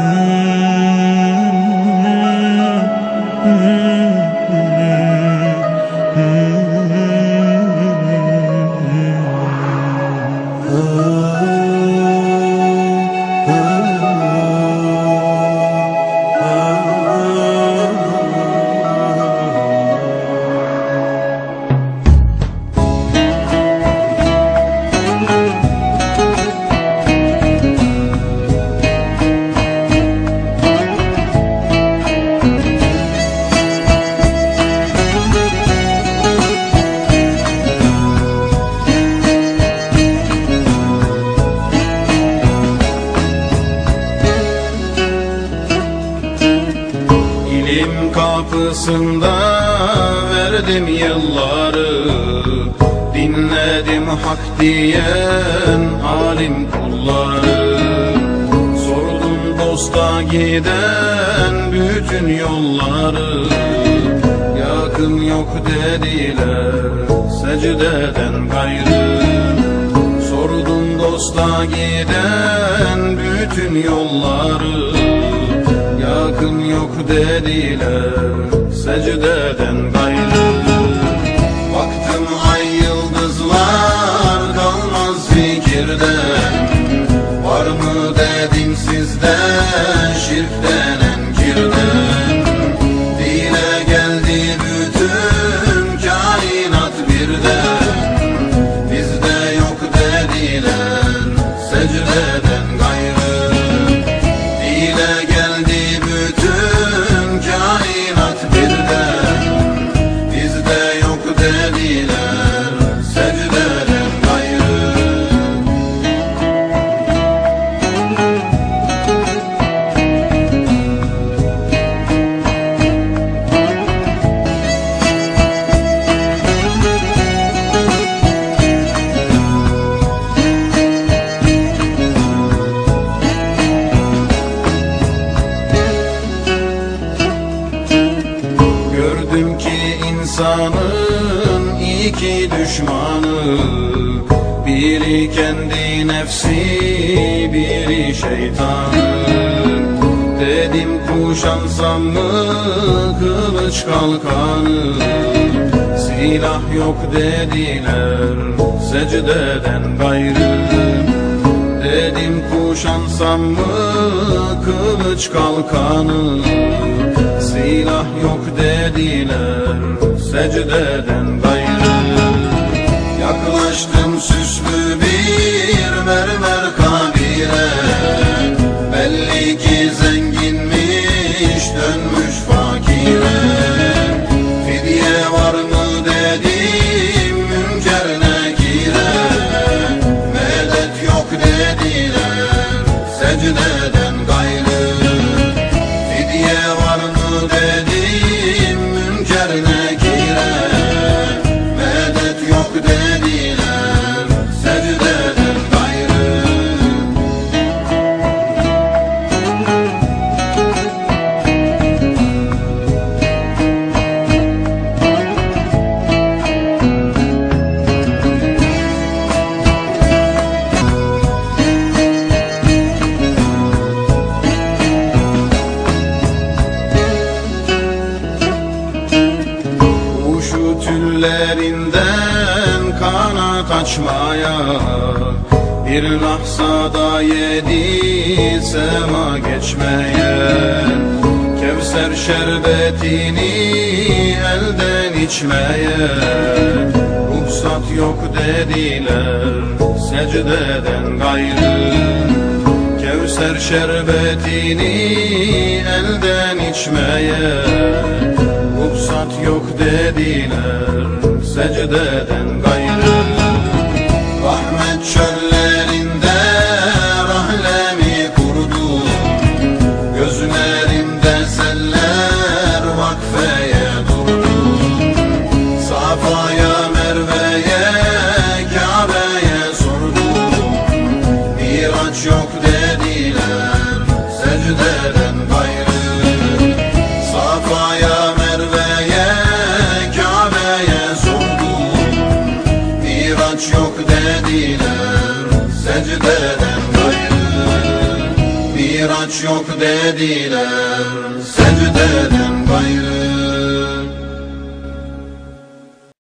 Mm-hmm. İlim kapısında verdim yılları Dinledim hak diyen alim kulları. Sordum dosta giden bütün yolları Yakın yok dediler secdeden gayrı. Sordum dosta giden bütün yolları Yakın yok dediler secdeden gayrı Baktım ay yıldızlar kalmaz fikirden. Var mı dedim sizde şirk Gördüm ki insanın iki düşmanı. Biri kendi nefsi, biri şeytanı. Dedim kuşansam mı kılıç kalkanı. Silah yok dediler secdeden gayrı. Dedim kuşansam mı kılıç kalkanı. Silah yok dediler secdeden gayrı. Yaklaştım süslü bir mermer kabire. Belli ki zenginmiş dönmüş fakire. Fidye var mı dedim münker nekire. Medet yok dediler secdeden gayrı. Fidye var mı dedim Kuşu tüllerinden kanat açmaya Bir lahzada yedi sema geçmeye. Kevser şerbetini elden içmeye Ruhsat yok dediler secdeden gayrı. Kevser şerbetini elden içmeye Ruhsat yok dediler secdeden gayrı. Rahmet çöllerinde rahlemi kurdu. Gözlerimde seller vakfeye durdu. Safaya secdeden gayrı Miraç yok dediler. Secdeden gayrı